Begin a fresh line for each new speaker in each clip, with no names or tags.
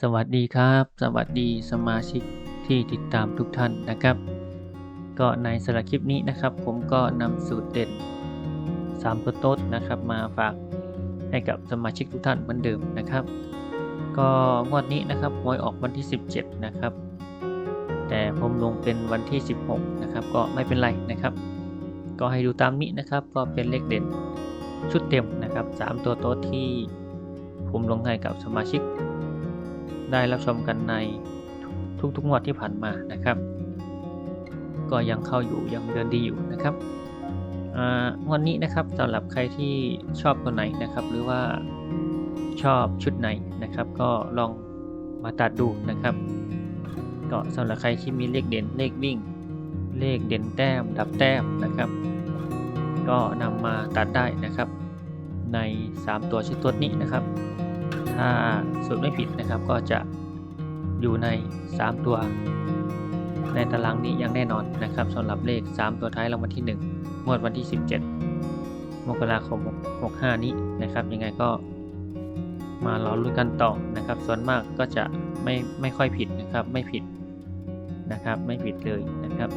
สวัสดีครับ สวัสดีสมาชิกที่ติดตามทุกท่านนะครับ ก็ในสารคลิปนี้นะครับ ผมก็นำสูตรเด็ด3ตัวโต๊ดนะครับ มาฝากให้กับสมาชิกทุกท่านเหมือนเดิมนะครับ ก็งวดนี้นะครับหวยออกวันที่ 17 นะครับ แต่ผมลงเป็นวันที่ 16 นะครับ ก็ไม่เป็นไรนะครับ ก็ให้ดูตามนี้นะครับ ก็เป็นเลขเด่นชุดเต็มนะครับ 3 ตัวโต๊ดที่ผมลงให้กับสมาชิก ได้รับชมกันในทุกๆงวดที่ผ่านมานะครับ ก็ยังเข้าอยู่ยังเดินดีอยู่นะครับงวดนี้นะครับสำหรับใครที่ชอบตัวไหนนะครับ หรือว่าชอบชุดไหนนะครับ ก็ลองมาตัดดูนะครับก็สำหรับใครที่มีเลขเด่นเลขวิ่ง เลขเด่นแต้ม ดับแต้มนะครับ ก็นำมาตัดได้นะครับ ใน 3 ตัวชุดตัวนี้นะครับ ถ้าสูตรไม่ผิดนะครับก็จะอยู่ใน 3 ตัว ในตารางนี้อย่างแน่นอนนะครับสำหรับเลข 3 ตัวท้ายรางวัลที่ 1 งวดวันที่ 17 มกราคม 65 นี้นะครับยังไงก็มารอลุ้นกันต่อนะครับ ส่วนมากก็จะไม่ไม่ค่อยผิดนะครับไม่ผิดนะครับไม่ผิดเลยนะครับ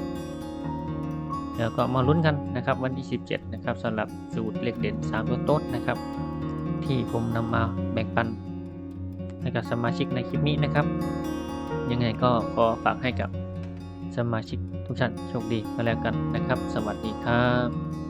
แล้วก็มาลุ้นกันนะครับวันที่ 17 นะครับสำหรับสูตรเลขเด่น 3 ตัวโต๊ดนะครับ ที่ผมนำมาแบ่งปันให้กับสมาชิกในคลิปนี้นะครับ ยังไงก็ขอฝากให้กับสมาชิกทุกท่านโชคดีกันแล้วกันนะครับ สวัสดีครับ